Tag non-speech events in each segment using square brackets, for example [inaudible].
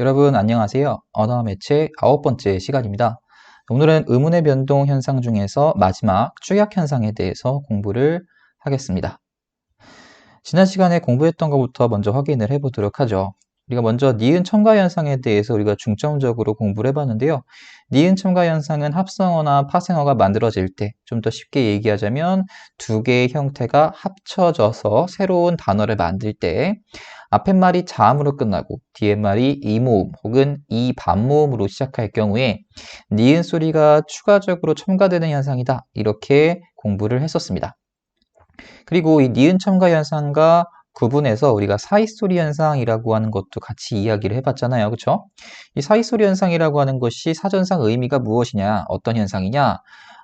여러분 안녕하세요. 언어 매체 아홉 번째 시간입니다. 오늘은 의문의 변동 현상 중에서 마지막 축약 현상에 대해서 공부를 하겠습니다. 지난 시간에 공부했던 것부터 먼저 확인을 해보도록 하죠. 우리가 먼저 니은 첨가 현상에 대해서 우리가 중점적으로 공부를 해봤는데요. 니은 첨가 현상은 합성어나 파생어가 만들어질 때 좀 더 쉽게 얘기하자면 두 개의 형태가 합쳐져서 새로운 단어를 만들 때 앞에 말이 자음으로 끝나고 뒤에 말이 이모음 혹은 이반모음으로 시작할 경우에 니은 소리가 추가적으로 첨가되는 현상이다. 이렇게 공부를 했었습니다. 그리고 이 니은 첨가 현상과 구분해서 우리가 사이소리 현상이라고 하는 것도 같이 이야기를 해봤잖아요. 그렇죠? 이 사이소리 현상이라고 하는 것이 사전상 의미가 무엇이냐, 어떤 현상이냐?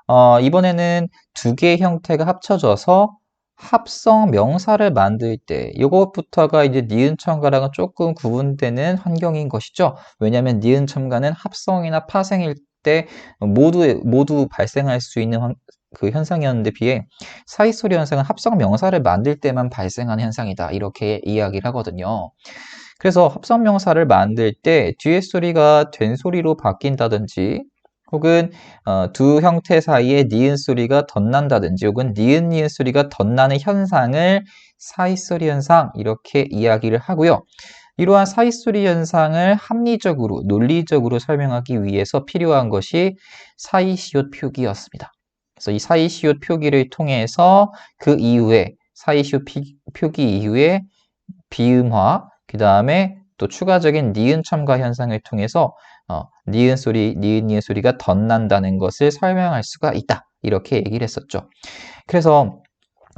어, 이번에는 두 개의 형태가 합쳐져서 합성 명사를 만들 때 이것부터가 이제 니은 첨가랑은 조금 구분되는 환경인 것이죠. 왜냐하면 니은 첨가는 합성이나 파생일 때 모두 모두 발생할 수 있는 환, 그 현상이었는데 비해 사이소리 현상은 합성 명사를 만들 때만 발생하는 현상이다. 이렇게 이야기를 하거든요. 그래서 합성 명사를 만들 때 뒤에 소리가 된 소리로 바뀐다든지 혹은 어, 두 형태 사이에 니은 소리가 덧난다든지 혹은 니은 니은 소리가 덧나는 현상을 사이소리 현상 이렇게 이야기를 하고요. 이러한 사이소리 현상을 합리적으로 논리적으로 설명하기 위해서 필요한 것이 사이시옷 표기였습니다. 그래서 이 사이시옷 표기를 통해서 그 이후에 사이시옷 표기 이후에 비음화 그 다음에 또 추가적인 니은 첨가 현상을 통해서 어, 니은 소리, 니은 니은 소리가 덧난다는 것을 설명할 수가 있다. 이렇게 얘기를 했었죠. 그래서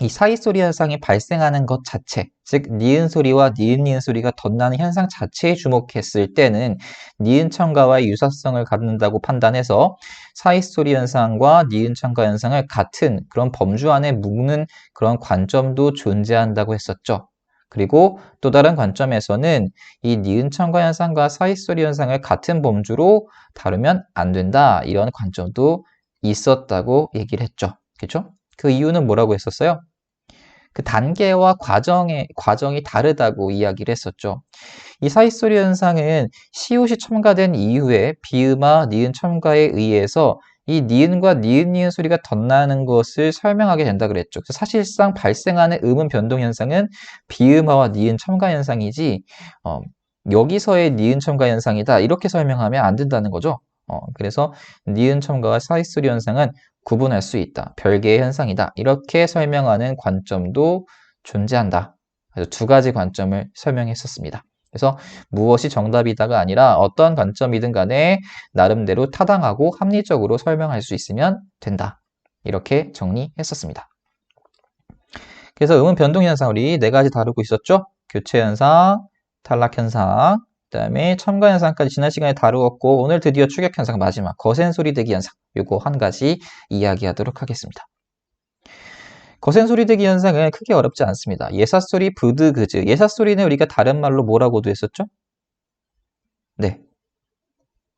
이 사이 소리 현상이 발생하는 것 자체, 즉 니은 소리와 니은 니은 소리가 덧나는 현상 자체에 주목했을 때는 니은 첨가와의 유사성을 갖는다고 판단해서 사이 소리 현상과 니은 첨가 현상을 같은 그런 범주 안에 묶는 그런 관점도 존재한다고 했었죠. 그리고 또 다른 관점에서는 이 니은 첨가 현상과 사이소리 현상을 같은 범주로 다루면 안 된다. 이런 관점도 있었다고 얘기를 했죠. 그렇죠? 그 이유는 뭐라고 했었어요? 그 단계와 과정의 과정이 다르다고 이야기를 했었죠. 이 사이소리 현상은 시옷이 첨가된 이후에 비음화 니은 첨가에 의해서 이 니은과 니은 니은 소리가 덧나는 것을 설명하게 된다 그랬죠. 사실상 발생하는 음은 변동 현상은 비음화와 니은 첨가 현상이지 어, 여기서의 니은 첨가 현상이다 이렇게 설명하면 안 된다는 거죠. 어, 그래서 니은 첨가와 사이소리 현상은 구분할 수 있다. 별개의 현상이다. 이렇게 설명하는 관점도 존재한다. 그래서 두 가지 관점을 설명했었습니다. 그래서 무엇이 정답이다가 아니라 어떤 관점이든 간에 나름대로 타당하고 합리적으로 설명할 수 있으면 된다. 이렇게 정리했었습니다. 그래서 음은 변동 현상 우리 네 가지 다루고 있었죠? 교체 현상, 탈락 현상, 그다음에 첨가 현상까지 지난 시간에 다루었고 오늘 드디어 추격 현상 마지막 거센 소리 대기 현상 요거 한 가지 이야기하도록 하겠습니다. 거센 소리 대기 현상은 크게 어렵지 않습니다. 예사소리, 부드그즈. 예사소리는 우리가 다른 말로 뭐라고도 했었죠? 네.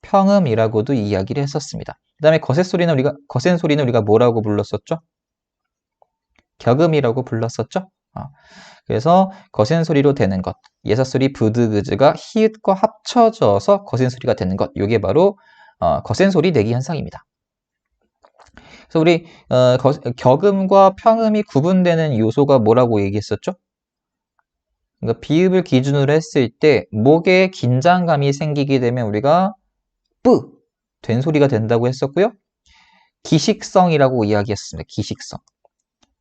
평음이라고도 이야기를 했었습니다. 그 다음에 거센 소리는 우리가, 거센 소리는 우리가 뭐라고 불렀었죠? 격음이라고 불렀었죠? 어. 그래서 거센 소리로 되는 것. 예사소리, 부드그즈가 히읗과 합쳐져서 거센 소리가 되는 것. 이게 바로 어, 거센 소리 내기 현상입니다. 그래서 우리 어, 거, 격음과 평음이 구분되는 요소가 뭐라고 얘기했었죠? 그러니까 비읍을 기준으로 했을 때 목에 긴장감이 생기게 되면 우리가 뿌! 된 소리가 된다고 했었고요. 기식성이라고 이야기했습니다. 기식성.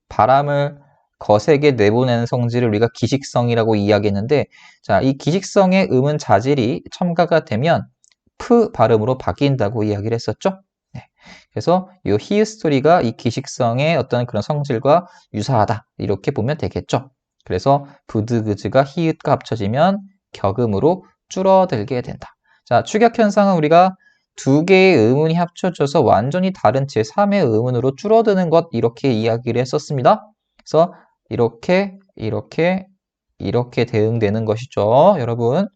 바람을 거세게 내보내는 성질을 우리가 기식성이라고 이야기했는데 자, 이 기식성의 음은 자질이 첨가가 되면 프 발음으로 바뀐다고 이야기를 했었죠. 네. 그래서 이 히읗소리가 이 기식성의 어떤 그런 성질과 유사하다. 이렇게 보면 되겠죠. 그래서 부드그즈가 히읗과 합쳐지면 격음으로 줄어들게 된다. 자, 추격 현상은 우리가 두 개의 음운이 합쳐져서 완전히 다른 제3의 음운으로 줄어드는 것 이렇게 이야기를 했었습니다. 그래서 이렇게 이렇게 이렇게 대응되는 것이죠. 여러분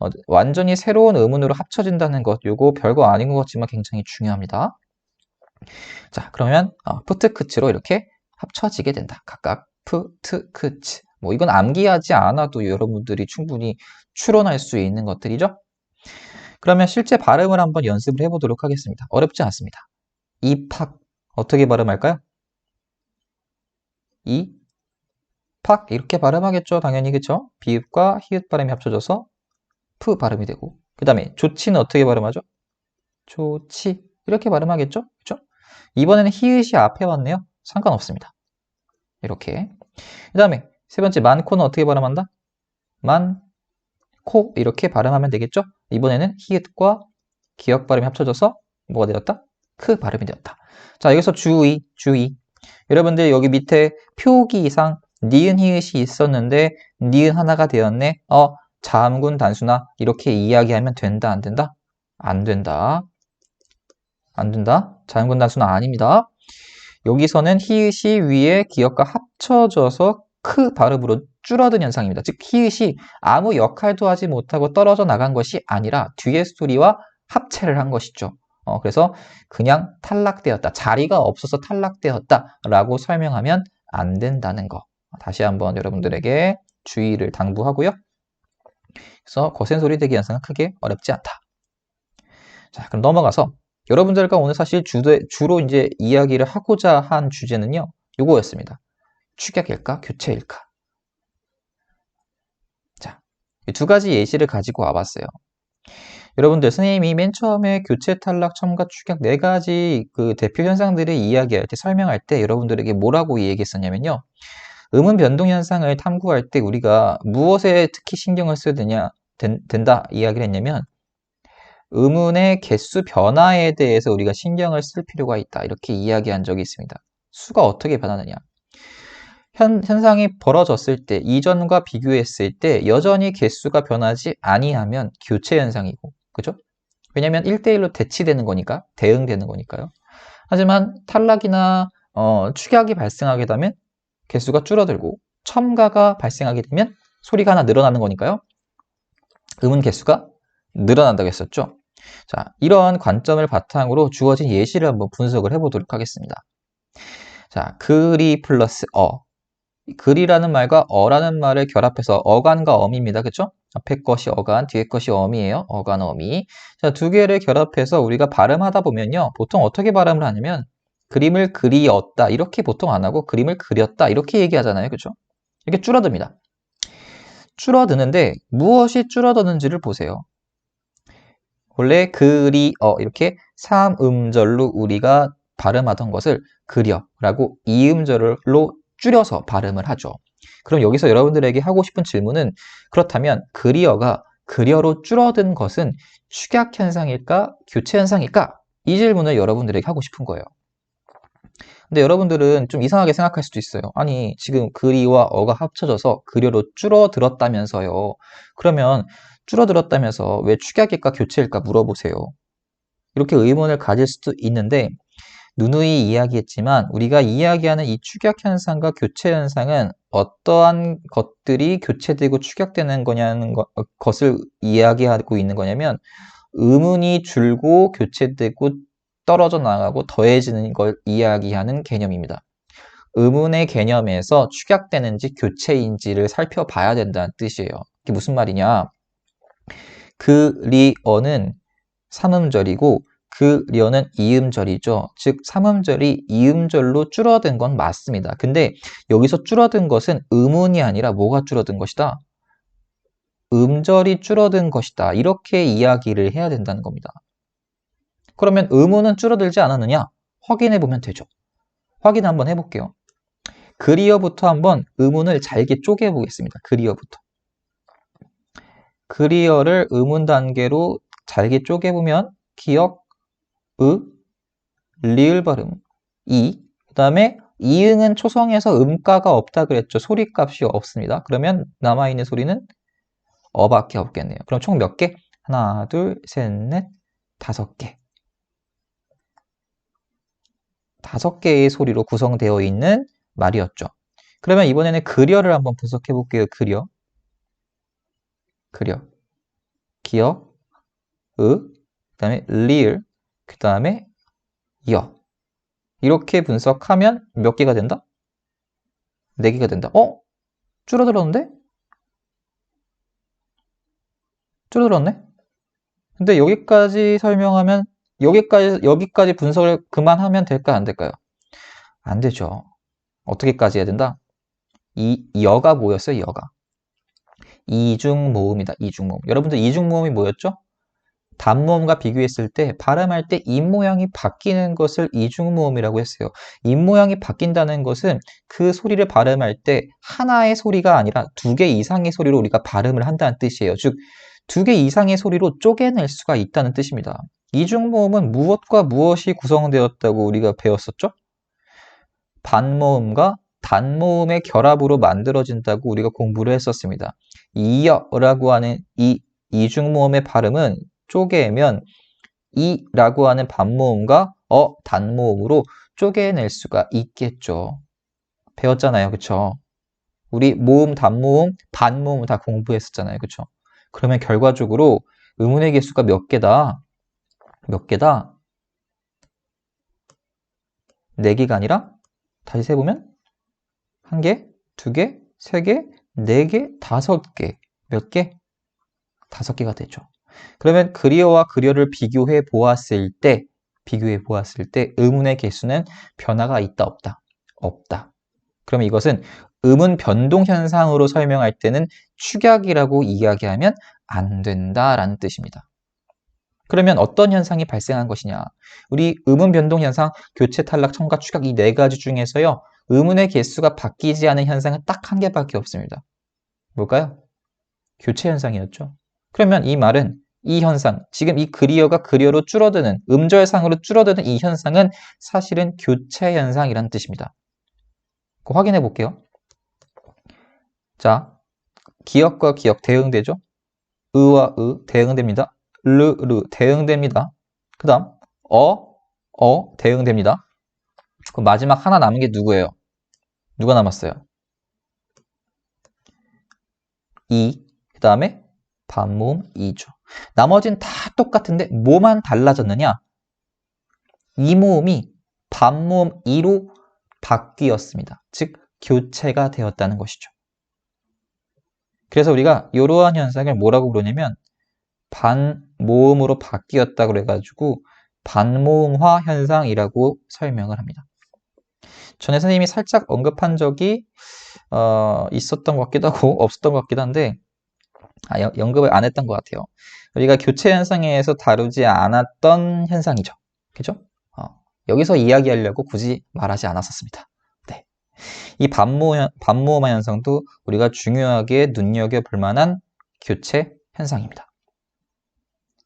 어, 완전히 새로운 음운으로 합쳐진다는 것 요거 별거 아닌 것 같지만 굉장히 중요합니다. 자 그러면 어, 푸트크츠로 이렇게 합쳐지게 된다. 각각 푸트크츠 뭐 이건 암기하지 않아도 여러분들이 충분히 추론할 수 있는 것들이죠. 그러면 실제 발음을 한번 연습을 해보도록 하겠습니다. 어렵지 않습니다. 이팍 어떻게 발음할까요? 이, 팍 이렇게 발음하겠죠. 당연히 그쵸? 비읍과 히읗 발음이 합쳐져서 프 발음이 되고 그 다음에 조치는 어떻게 발음하죠? 조치 이렇게 발음하겠죠? 이번에는 히읗이 앞에 왔네요. 상관없습니다. 이렇게 그 다음에 세 번째 많코는 어떻게 발음한다? 만, 코 이렇게 발음하면 되겠죠? 이번에는 히읗과 기역 발음이 합쳐져서 뭐가 되었다? 크 발음이 되었다. 자 여기서 주의, 주의 여러분들 여기 밑에 표기상 니은 히읗이 있었는데 니은 하나가 되었네. 어, 자음군 단수나 이렇게 이야기하면 된다 안 된다? 안 된다. 안 된다. 자음군 단수는 아닙니다. 여기서는 히읗이 위에 기역과 합쳐져서 크 발음으로 줄어든 현상입니다. 즉 히읗이 아무 역할도 하지 못하고 떨어져 나간 것이 아니라 뒤에 소리와 합체를 한 것이죠. 어, 그래서 그냥 탈락되었다. 자리가 없어서 탈락되었다. 라고 설명하면 안 된다는 거. 다시 한번 여러분들에게 주의를 당부하고요. 그래서 거센 소리 대기 현상은 크게 어렵지 않다. 자, 그럼 넘어가서 여러분들과 오늘 사실 주대, 주로 이제 이야기를 하고자 한 주제는요. 요거였습니다. 축약일까? 교체일까? 자, 이두 가지 예시를 가지고 와봤어요. 여러분들 선생님이 맨 처음에 교체 탈락 첨가 축약 네 가지 그 대표 현상들을 이야기할 때 설명할 때 여러분들에게 뭐라고 얘기했었냐면요. 음운 변동 현상을 탐구할 때 우리가 무엇에 특히 신경을 써야 되냐 된, 된다 이야기를 했냐면 음운의 개수 변화에 대해서 우리가 신경을 쓸 필요가 있다 이렇게 이야기한 적이 있습니다. 수가 어떻게 변하느냐 현, 현상이 벌어졌을 때 이전과 비교했을 때 여전히 개수가 변하지 아니하면 교체 현상이고 그죠? 왜냐면 1대1로 대치되는 거니까, 대응되는 거니까요. 하지만 탈락이나 어, 축약이 발생하게 되면 개수가 줄어들고 첨가가 발생하게 되면 소리가 하나 늘어나는 거니까요. 음은 개수가 늘어난다고 했었죠. 자, 이러한 관점을 바탕으로 주어진 예시를 한번 분석을 해보도록 하겠습니다. 자, 그리 플러스 어. 글이라는 말과 어라는 말을 결합해서 어간과 엄입니다. 그쵸? 앞에 것이 어간, 뒤에 것이 엄이에요. 어간, 어미. 자, 두 개를 결합해서 우리가 발음하다 보면요. 보통 어떻게 발음을 하냐면 그림을 그리었다. 이렇게 보통 안 하고 그림을 그렸다. 이렇게 얘기하잖아요. 그쵸? 이렇게 줄어듭니다. 줄어드는데 무엇이 줄어드는지를 보세요. 원래 그리어 이렇게 삼음절로 우리가 발음하던 것을 그려라고 이음절로 줄여서 발음을 하죠. 그럼 여기서 여러분들에게 하고 싶은 질문은 그렇다면 그리어가 그려로 줄어든 것은 축약 현상일까? 교체 현상일까? 이 질문을 여러분들에게 하고 싶은 거예요. 근데 여러분들은 좀 이상하게 생각할 수도 있어요. 아니, 지금 그리와 어가 합쳐져서 그려로 줄어들었다면서요. 그러면 줄어들었다면서 왜 축약일까 교체일까 물어보세요. 이렇게 의문을 가질 수도 있는데 누누이 이야기했지만 우리가 이야기하는 이 축약 현상과 교체 현상은 어떠한 것들이 교체되고 축약되는 거냐는 것, 것을 이야기하고 있는 거냐면 의문이 줄고 교체되고 떨어져 나가고 더해지는 걸 이야기하는 개념입니다. 의문의 개념에서 축약되는지 교체인지를 살펴봐야 된다는 뜻이에요. 이게 무슨 말이냐? 그 리어는 삼음절이고 그 려는 이음절이죠. 즉 삼음절이 이음절로 줄어든 건 맞습니다. 근데 여기서 줄어든 것은 음운이 아니라 뭐가 줄어든 것이다? 음절이 줄어든 것이다. 이렇게 이야기를 해야 된다는 겁니다. 그러면 음운은 줄어들지 않았느냐? 확인해 보면 되죠. 확인 한번 해볼게요. 그리어부터 한번 음운을 잘게 쪼개 보겠습니다. 그리어부터. 그리어를 음운 단계로 잘게 쪼개보면 기억, 으, 리을 발음, 이, 그 다음에 이응은 초성에서 음가가 없다 그랬죠. 소리 값이 없습니다. 그러면 남아있는 소리는 어밖에 없겠네요. 그럼 총 몇 개? 하나, 둘, 셋, 넷, 다섯 개. 다섯 개의 소리로 구성되어 있는 말이었죠. 그러면 이번에는 그려를 한번 분석해 볼게요. 그려. 그려. 기억, 으, 그 다음에 리을, 그 다음에 여 이렇게 분석하면 몇 개가 된다? 4개가 된다. 어? 줄어들었는데? 줄어들었네? 근데 여기까지 설명하면 여기까지 여기까지 분석을 그만하면 될까 안 될까요? 안 되죠. 어떻게까지 해야 된다? 이 여가 뭐였어요? 여가. 이중 모음이다. 이중 모음. 여러분들 이중 모음이 뭐였죠? 단모음과 비교했을 때 발음할 때 입모양이 바뀌는 것을 이중모음이라고 했어요. 입모양이 바뀐다는 것은 그 소리를 발음할 때 하나의 소리가 아니라 두 개 이상의 소리로 우리가 발음을 한다는 뜻이에요. 즉, 두 개 이상의 소리로 쪼개낼 수가 있다는 뜻입니다. 이중모음은 무엇과 무엇이 구성되었다고 우리가 배웠었죠? 반모음과 단모음의 결합으로 만들어진다고 우리가 공부를 했었습니다. 이여라고 하는 이 이중모음의 발음은 쪼개면 이라고 하는 반모음과 어 단모음으로 쪼개낼 수가 있겠죠. 배웠잖아요. 그쵸? 우리 모음, 단모음, 반모음 다 공부했었잖아요. 그쵸? 그러면 결과적으로 의문의 개수가 몇 개다? 몇 개다? 4개가 아니라 다시 세보면 한 개, 두 개, 세 개, 네 개, 다섯 개. 몇 개? 다섯 개가 되죠. 그러면 그리어와 그려를 비교해 보았을 때 비교해 보았을 때 의문의 개수는 변화가 있다 없다? 없다. 그러면 이것은 의문 변동 현상으로 설명할 때는 축약이라고 이야기하면 안 된다라는 뜻입니다. 그러면 어떤 현상이 발생한 것이냐? 우리 의문 변동 현상, 교체 탈락, 첨가, 축약 이 네 가지 중에서요. 의문의 개수가 바뀌지 않은 현상은 딱 한 개밖에 없습니다. 뭘까요? 교체 현상이었죠. 그러면 이 말은 이 현상, 지금 이 그리어가 그리어로 줄어드는, 음절상으로 줄어드는 이 현상은 사실은 교체 현상이라는 뜻입니다. 확인해 볼게요. 자, 기억과 기억 대응되죠? 의와 의 대응됩니다. 르, 르 대응됩니다. 그 다음 어, 어 대응됩니다. 그 마지막 하나 남은 게 누구예요? 누가 남았어요? 이, 그 다음에 반모음 2죠. 나머지는 다 똑같은데 뭐만 달라졌느냐? 이 모음이 반모음 2로 바뀌었습니다. 즉 교체가 되었다는 것이죠. 그래서 우리가 이러한 현상을 뭐라고 부르냐면 반모음으로 바뀌었다 그래가지고 반모음화 현상이라고 설명을 합니다. 전에 선생님이 살짝 언급한 적이 어, 있었던 것 같기도 하고 [laughs] 없었던 것 같기도 한데 아, 연급을 안 했던 것 같아요. 우리가 교체 현상에서 다루지 않았던 현상이죠. 그죠? 어, 여기서 이야기하려고 굳이 말하지 않았었습니다. 네. 이 반모, 반모음화 현상도 우리가 중요하게 눈여겨볼 만한 교체 현상입니다.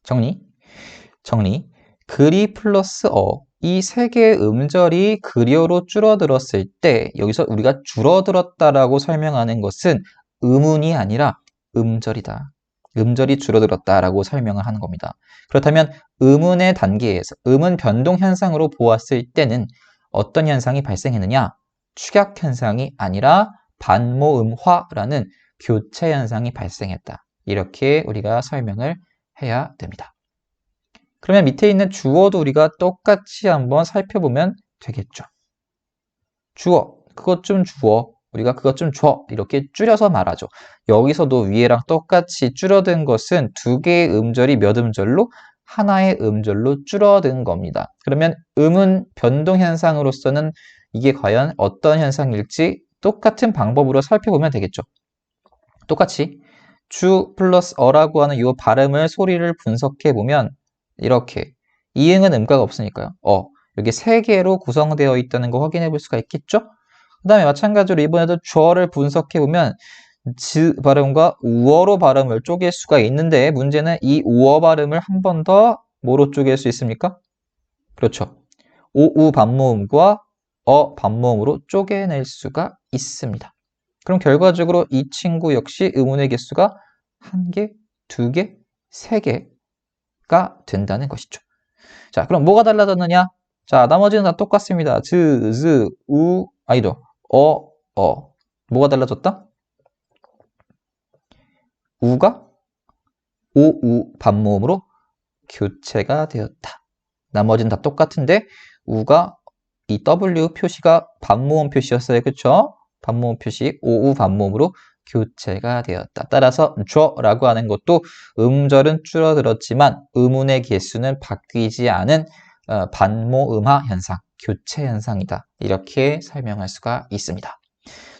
정리. 정리. 그리 플러스 어. 이 세 개의 음절이 그리어로 줄어들었을 때 여기서 우리가 줄어들었다라고 설명하는 것은 의문이 아니라 음절이다. 음절이 줄어들었다라고 설명을 하는 겁니다. 그렇다면 의문의 단계에서 의문 변동 현상으로 보았을 때는 어떤 현상이 발생했느냐? 축약 현상이 아니라 반모음화라는 교체 현상이 발생했다. 이렇게 우리가 설명을 해야 됩니다. 그러면 밑에 있는 주어도 우리가 똑같이 한번 살펴보면 되겠죠. 주어, 그것 좀 주어, 우리가 그것 좀 줘, 이렇게 줄여서 말하죠. 여기서도 위에랑 똑같이 줄어든 것은 두 개의 음절이 몇 음절로? 하나의 음절로 줄어든 겁니다. 그러면 음은 변동 현상으로서는 이게 과연 어떤 현상일지 똑같은 방법으로 살펴보면 되겠죠. 똑같이 주 플러스 어라고 하는 이 발음을 소리를 분석해 보면 이렇게 이응은 음가가 없으니까요. 어 여기 세 개로 구성되어 있다는 거 확인해 볼 수가 있겠죠? 그 다음에 마찬가지로 이번에도 주어를 분석해 보면 즈 발음과 우어로 발음을 쪼갤 수가 있는데 문제는 이 우어 발음을 한 번 더 뭐로 쪼갤 수 있습니까? 그렇죠. 오우 반모음과 어 반모음으로 쪼개낼 수가 있습니다. 그럼 결과적으로 이 친구 역시 의문의 개수가 한 개, 두 개, 세 개 가 된다는 것이죠. 자, 그럼 뭐가 달라졌느냐? 자, 나머지는 다 똑같습니다. 즈, 즈, 우, 아이도, 어, 어. 뭐가 달라졌다? 우가 오, 우 반모음으로 교체가 되었다. 나머지는 다 똑같은데 우가 이 W 표시가 반모음 표시였어요. 그쵸? 반모음 표시 오우 반모음으로 교체가 되었다. 따라서 줘라고 하는 것도 음절은 줄어들었지만 의문의 개수는 바뀌지 않은 어, 반모음화 현상, 교체 현상이다. 이렇게 설명할 수가 있습니다.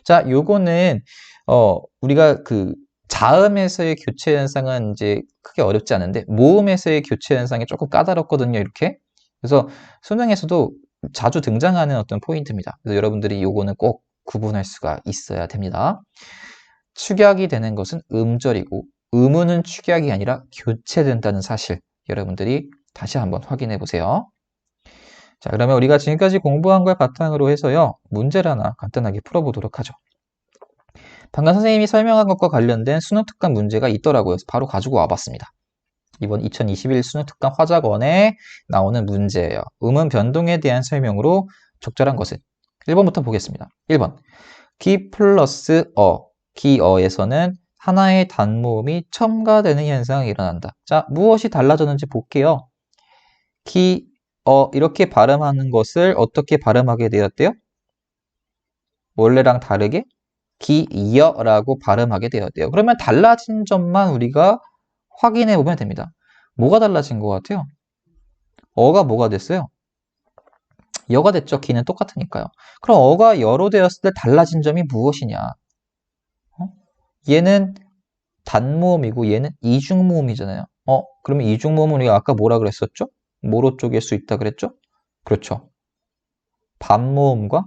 자, 요거는 어, 우리가 그 자음에서의 교체 현상은 이제 크게 어렵지 않은데 모음에서의 교체 현상이 조금 까다롭거든요. 이렇게. 그래서 수능에서도 자주 등장하는 어떤 포인트입니다. 그래서 여러분들이 요거는 꼭 구분할 수가 있어야 됩니다. 축약이 되는 것은 음절이고 음운은 축약이 아니라 교체된다는 사실 여러분들이 다시 한번 확인해 보세요. 자, 그러면 우리가 지금까지 공부한 걸 바탕으로 해서요. 문제를 하나 간단하게 풀어보도록 하죠. 방금 선생님이 설명한 것과 관련된 수능 특강 문제가 있더라고요. 바로 가지고 와봤습니다. 이번 2021 수능 특강 화작원에 나오는 문제예요. 음은 변동에 대한 설명으로 적절한 것은 1번부터 보겠습니다. 1번 기 플러스 어, 기어에서는 하나의 단모음이 첨가되는 현상이 일어난다. 자, 무엇이 달라졌는지 볼게요. 기, 어, 이렇게 발음하는 것을 어떻게 발음하게 되었대요? 원래랑 다르게 기여라고 발음하게 되었대요. 그러면 달라진 점만 우리가 확인해 보면 됩니다. 뭐가 달라진 것 같아요? 어가 뭐가 됐어요? 여가 됐죠. 기는 똑같으니까요. 그럼 어가 여로 되었을 때 달라진 점이 무엇이냐? 어? 얘는 단모음이고 얘는 이중모음이잖아요. 어, 그러면 이중모음은 우리가 아까 뭐라 그랬었죠? 뭐로 쪼갤 수 있다 그랬죠? 그렇죠. 반모음과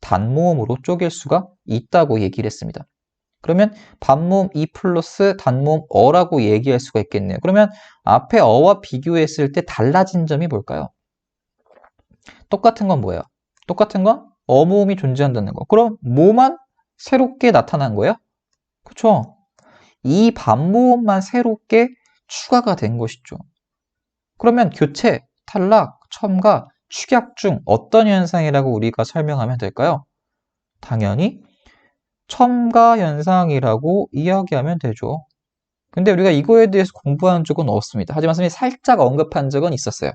단모음으로 쪼갤 수가 있다고 얘기를 했습니다. 그러면 반모음 이 플러스 단모음 어라고 얘기할 수가 있겠네요. 그러면 앞에 어와 비교했을 때 달라진 점이 뭘까요? 똑같은 건 뭐예요? 똑같은 건 어모음이 존재한다는 거. 그럼 뭐만 새롭게 나타난 거예요? 그쵸? 이 반모음만 새롭게 추가가 된 것이죠. 그러면 교체, 탈락, 첨가, 축약 중 어떤 현상이라고 우리가 설명하면 될까요? 당연히 첨가 현상이라고 이야기하면 되죠. 근데 우리가 이거에 대해서 공부한 적은 없습니다. 하지만 선생님이 살짝 언급한 적은 있었어요.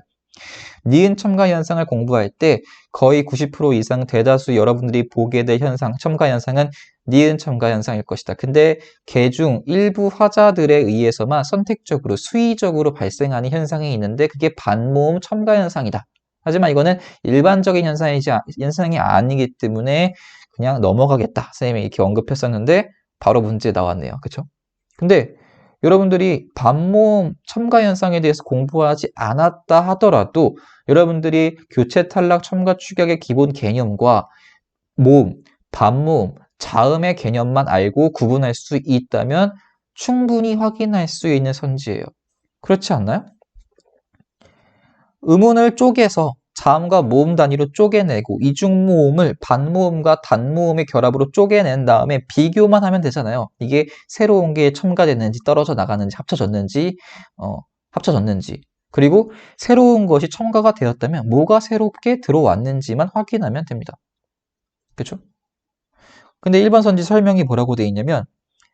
니은 첨가 현상을 공부할 때 거의 90% 이상 대다수 여러분들이 보게 될 현상, 첨가 현상은 니은 첨가 현상일 것이다. 근데 개중 일부 화자들에 의해서만 선택적으로 수의적으로 발생하는 현상이 있는데 그게 반모음 첨가 현상이다. 하지만 이거는 일반적인 현상이지, 현상이 아니기 때문에 그냥 넘어가겠다. 선생님이 이렇게 언급했었는데 바로 문제 나왔네요. 그쵸? 근데 여러분들이 반모음 첨가 현상에 대해서 공부하지 않았다 하더라도 여러분들이 교체 탈락 첨가 축약의 기본 개념과 모음, 반모음, 자음의 개념만 알고 구분할 수 있다면 충분히 확인할 수 있는 선지예요. 그렇지 않나요? 음운을 쪼개서 자음과 모음 단위로 쪼개내고 이중모음을 반모음과 단모음의 결합으로 쪼개낸 다음에 비교만 하면 되잖아요. 이게 새로운 게 첨가됐는지 떨어져 나가는지 합쳐졌는지 어, 합쳐졌는지 그리고 새로운 것이 첨가가 되었다면 뭐가 새롭게 들어왔는지만 확인하면 됩니다. 그렇죠? 근데 1번 선지 설명이 뭐라고 되어 있냐면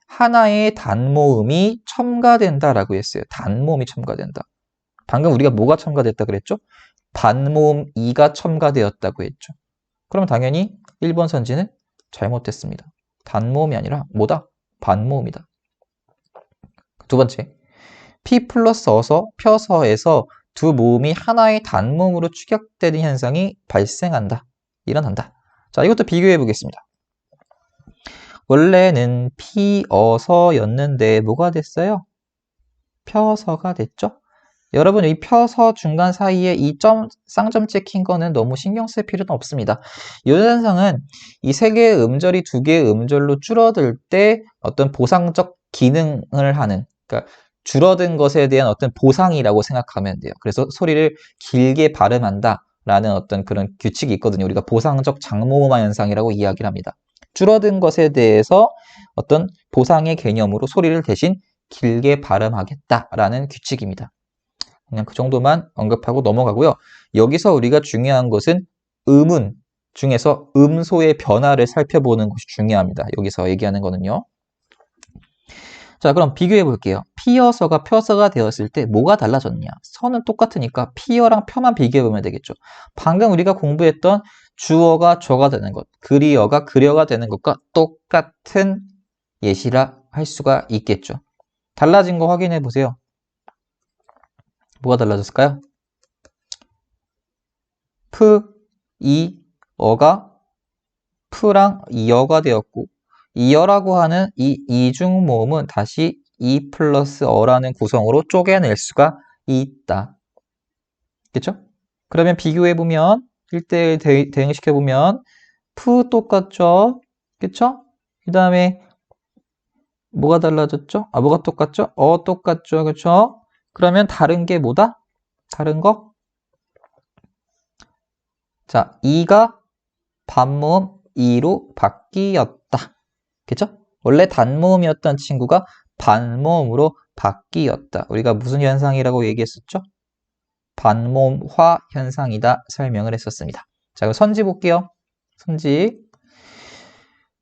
하나의 단모음이 첨가된다라고 했어요. 단모음이 첨가된다. 방금 우리가 뭐가 첨가됐다 그랬죠? 반모음 2가 첨가되었다고 했죠. 그러면 당연히 1번 선지는 잘못됐습니다. 단모음이 아니라 뭐다? 반모음이다. 두 번째, P 플러스 어서, 펴서에서 두 모음이 하나의 단모음으로 축약되는 현상이 발생한다. 일어난다. 자, 이것도 비교해 보겠습니다. 원래는 피어서였는데 뭐가 됐어요? 펴서가 됐죠? 여러분 이 펴서 중간 사이에 이 점, 쌍점 찍힌 거는 너무 신경 쓸 필요는 없습니다. 이 현상은 이 세 개의 음절이 두 개의 음절로 줄어들 때 어떤 보상적 기능을 하는, 그러니까 줄어든 것에 대한 어떤 보상이라고 생각하면 돼요. 그래서 소리를 길게 발음한다. 라는 어떤 그런 규칙이 있거든요. 우리가 보상적 장모음화 현상이라고 이야기를 합니다. 줄어든 것에 대해서 어떤 보상의 개념으로 소리를 대신 길게 발음하겠다라는 규칙입니다. 그냥 그 정도만 언급하고 넘어가고요. 여기서 우리가 중요한 것은 음운 중에서 음소의 변화를 살펴보는 것이 중요합니다. 여기서 얘기하는 거는요. 자, 그럼 비교해 볼게요. 피어서가 펴서가 되었을 때 뭐가 달라졌냐? 선은 똑같으니까 피어랑 펴만 비교해 보면 되겠죠. 방금 우리가 공부했던 주어가 저가 되는 것, 그리어가 그려가 되는 것과 똑같은 예시라 할 수가 있겠죠. 달라진 거 확인해 보세요. 뭐가 달라졌을까요? 프, 이, 어가 프랑 이어가 되었고 이어라고 하는 이 이중 모음은 다시 이 플러스 어라는 구성으로 쪼개낼 수가 있다. 그쵸? 그러면 비교해보면 1대1 대응시켜보면 프 똑같죠? 그쵸? 그 다음에 뭐가 달라졌죠? 아, 뭐가 똑같죠? 어 똑같죠? 그쵸? 그러면 다른 게 뭐다? 다른 거? 자, 이가 반모음 2로 바뀌었다. 그쵸? 원래 단모음이었던 친구가 반모음으로 바뀌었다. 우리가 무슨 현상이라고 얘기했었죠? 반모음화 현상이다 설명을 했었습니다. 자, 그럼 선지 볼게요. 선지.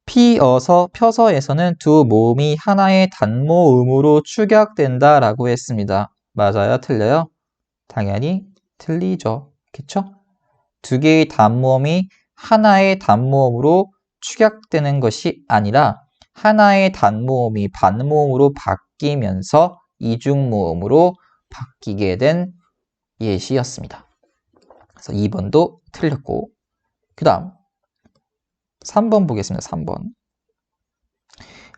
피어서, 펴서에서는 두 모음이 하나의 단모음으로 축약된다라고 했습니다. 맞아요? 틀려요? 당연히 틀리죠. 그쵸? 두 개의 단모음이 하나의 단모음으로 축약되는 것이 아니라 하나의 단모음이 반모음으로 바뀌면서 이중모음으로 바뀌게 된 예시였습니다. 그래서 2번도 틀렸고 그 다음 3번 보겠습니다. 3번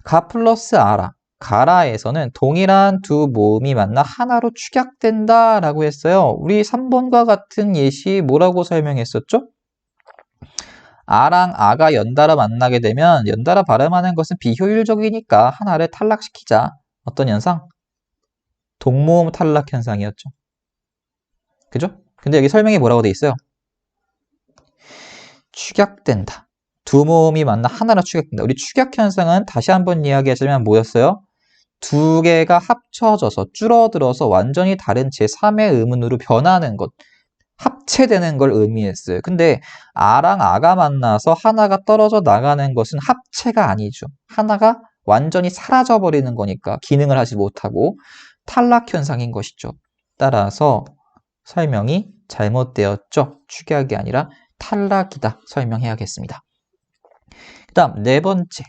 가 플러스 아라 가라에서는 동일한 두 모음이 만나 하나로 축약된다 라고 했어요. 우리 3번과 같은 예시 뭐라고 설명했었죠? 아랑 아가 연달아 만나게 되면 연달아 발음하는 것은 비효율적이니까 하나를 탈락시키자. 어떤 현상? 동모음 탈락 현상이었죠. 그죠? 근데 여기 설명이 뭐라고 돼 있어요? 축약된다. 두 모음이 만나 하나로 축약된다. 우리 축약 현상은 다시 한번 이야기하자면 뭐였어요? 두 개가 합쳐져서 줄어들어서 완전히 다른 제3의 음운으로 변하는 것. 합체되는 걸 의미했어요. 근데 아랑 아가 만나서 하나가 떨어져 나가는 것은 합체가 아니죠. 하나가 완전히 사라져 버리는 거니까 기능을 하지 못하고 탈락 현상인 것이죠. 따라서 설명이 잘못되었죠. 축약이 아니라 탈락이다. 설명해야겠습니다. 그 다음 네 번째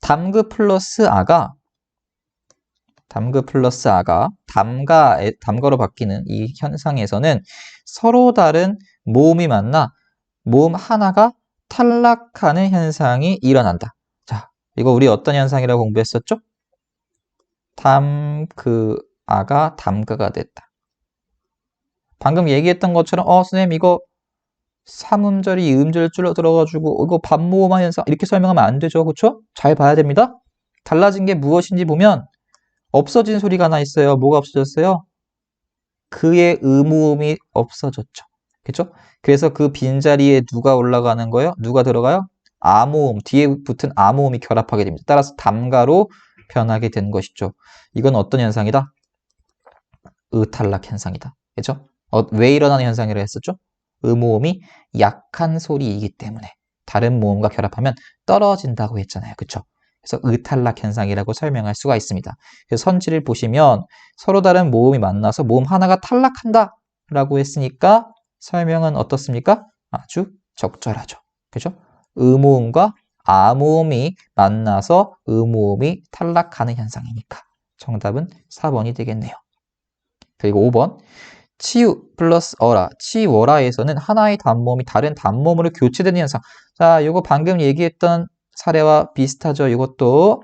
담그 플러스 아가 담그 플러스 아가 담가, 담가로 바뀌는 이 현상에서는 서로 다른 모음이 만나 모음 하나가 탈락하는 현상이 일어난다. 자, 이거 우리 어떤 현상이라고 공부했었죠? 담, 그, 아가 담가가 됐다. 방금 얘기했던 것처럼, 어, 선생님, 이거 3음절이 2음절 줄어들어가지고, 이거 반모음화 현상, 이렇게 설명하면 안 되죠. 그쵸? 잘 봐야 됩니다. 달라진 게 무엇인지 보면, 없어진 소리가 하나 있어요. 뭐가 없어졌어요? 그의 의무음이 없어졌죠. 그쵸? 그래서 그 빈자리에 누가 올라가는 거예요? 누가 들어가요? 암호음, 뒤에 붙은 암호음이 결합하게 됩니다. 따라서 담가로 변하게 된 것이죠. 이건 어떤 현상이다? 의탈락 현상이다. 그죠? 어, 왜 일어나는 현상이라 했었죠? 의모음이 약한 소리이기 때문에 다른 모음과 결합하면 떨어진다고 했잖아요. 그쵸? 그래서 의탈락 현상이라고 설명할 수가 있습니다. 그래서 선지를 보시면 서로 다른 모음이 만나서 모음 하나가 탈락한다 라고 했으니까 설명은 어떻습니까? 아주 적절하죠. 그죠? 의모음과 아모음이 만나서 의모음이 탈락하는 현상이니까 정답은 4번이 되겠네요. 그리고 5번 치유 플러스 어라, 치워라에서는 하나의 단모음이 다른 단모음으로 교체되는 현상. 자, 이거 방금 얘기했던 사례와 비슷하죠. 이것도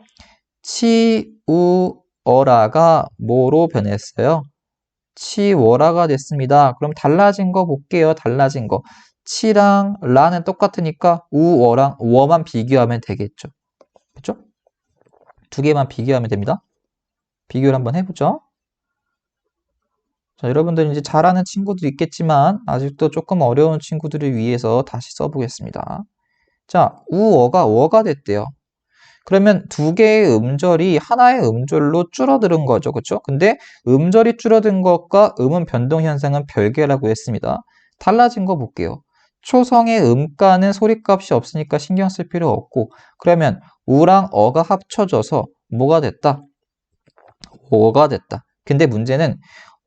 치우어라가 뭐로 변했어요? 치워라가 됐습니다. 그럼 달라진 거 볼게요. 달라진 거. 치랑 라는 똑같으니까 우어랑 워만 비교하면 되겠죠. 그렇죠? 두 개만 비교하면 됩니다. 비교를 한번 해보죠. 자, 여러분들 이제 잘하는 친구들 있겠지만 아직도 조금 어려운 친구들을 위해서 다시 써보겠습니다. 자, 우어가 어가 됐대요. 그러면 두 개의 음절이 하나의 음절로 줄어드는 거죠. 그렇죠? 근데 음절이 줄어든 것과 음은 변동 현상은 별개라고 했습니다. 달라진 거 볼게요. 초성의 음가는 소리값이 없으니까 신경 쓸 필요 없고 그러면 우랑 어가 합쳐져서 뭐가 됐다? 어가 됐다. 근데 문제는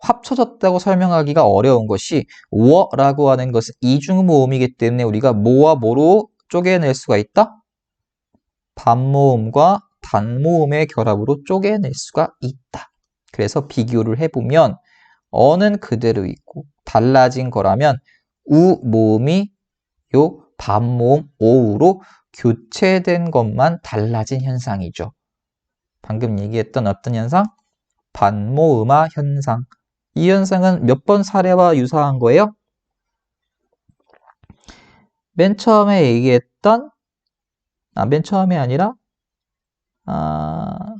합쳐졌다고 설명하기가 어려운 것이 워라고 하는 것은 이중모음이기 때문에 우리가 모와 모로 쪼개낼 수가 있다? 반모음과 단모음의 결합으로 쪼개낼 수가 있다. 그래서 비교를 해보면 어는 그대로 있고 달라진 거라면 우 모음이 요 반모음 오우로 교체된 것만 달라진 현상이죠. 방금 얘기했던 어떤 현상? 반모음화 현상. 이 현상은 몇 번 사례와 유사한 거예요? 맨 처음에 얘기했던 아, 맨 처음이 아니라 아,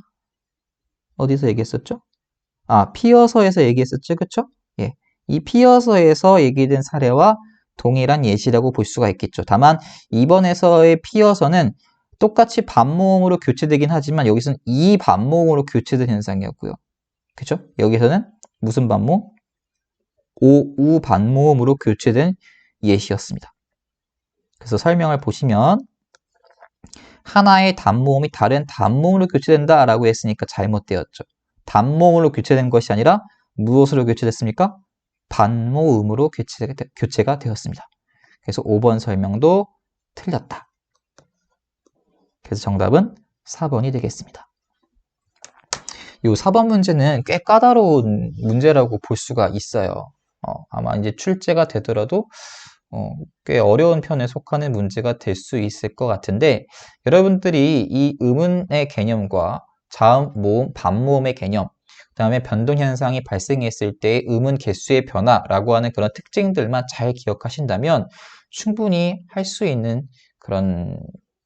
어디서 얘기했었죠? 아, 피어서에서 얘기했었죠. 그쵸? 예. 이 피어서에서 얘기된 사례와 동일한 예시라고 볼 수가 있겠죠. 다만 이번에서의 피어서는 똑같이 반모음으로 교체되긴 하지만 여기서는 이 반모음으로 교체된 현상이었고요. 그죠? 여기서는 무슨 반모? 오우 반모음으로 교체된 예시였습니다. 그래서 설명을 보시면 하나의 단모음이 다른 단모음으로 교체된다라고 했으니까 잘못되었죠. 단모음으로 교체된 것이 아니라 무엇으로 교체됐습니까? 반모음으로 교체가, 교체가 되었습니다. 그래서 5번 설명도 틀렸다. 그래서 정답은 4번이 되겠습니다. 이 4번 문제는 꽤 까다로운 문제라고 볼 수가 있어요. 어, 아마 이제 출제가 되더라도 어, 꽤 어려운 편에 속하는 문제가 될 수 있을 것 같은데 여러분들이 이 음운의 개념과 자음, 모음, 반모음의 개념 그 다음에 변동 현상이 발생했을 때 음운 개수의 변화라고 하는 그런 특징들만 잘 기억하신다면 충분히 할 수 있는 그런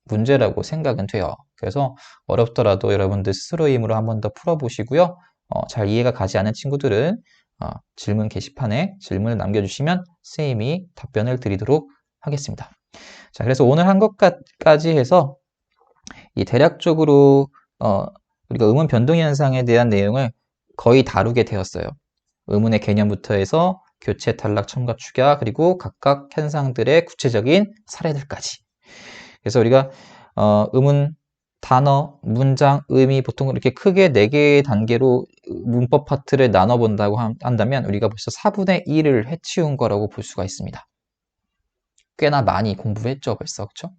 문제라고 생각은 돼요. 그래서 어렵더라도 여러분들 스스로의 힘으로 한 번 더 풀어보시고요. 어, 잘 이해가 가지 않은 친구들은 어, 질문 게시판에 질문을 남겨주시면 선생님이 답변을 드리도록 하겠습니다. 자, 그래서 오늘 한 것까지 해서 이 대략적으로 어, 우리가 음운 변동 현상에 대한 내용을 거의 다루게 되었어요. 의문의 개념부터 해서 교체, 탈락, 첨가, 축야 그리고 각각 현상들의 구체적인 사례들까지. 그래서 우리가 어, 음운 단어, 문장, 의미 보통 이렇게 크게 네 개의 단계로 문법 파트를 나눠 본다고 한다면 우리가 벌써 4분의 1을 해치운 거라고 볼 수가 있습니다. 꽤나 많이 공부했죠, 벌써. 그렇죠?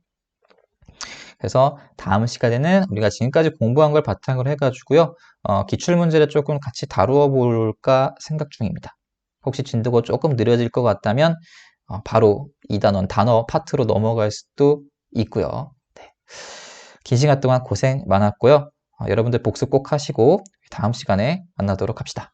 그래서 다음 시간에는 우리가 지금까지 공부한 걸 바탕으로 해가지고요. 어, 기출문제를 조금 같이 다루어 볼까 생각 중입니다. 혹시 진도가 조금 느려질 것 같다면 어, 바로 이 단원 단어 파트로 넘어갈 수도 있고요. 네. 긴 시간 동안 고생 많았고요. 어, 여러분들 복습 꼭 하시고 다음 시간에 만나도록 합시다.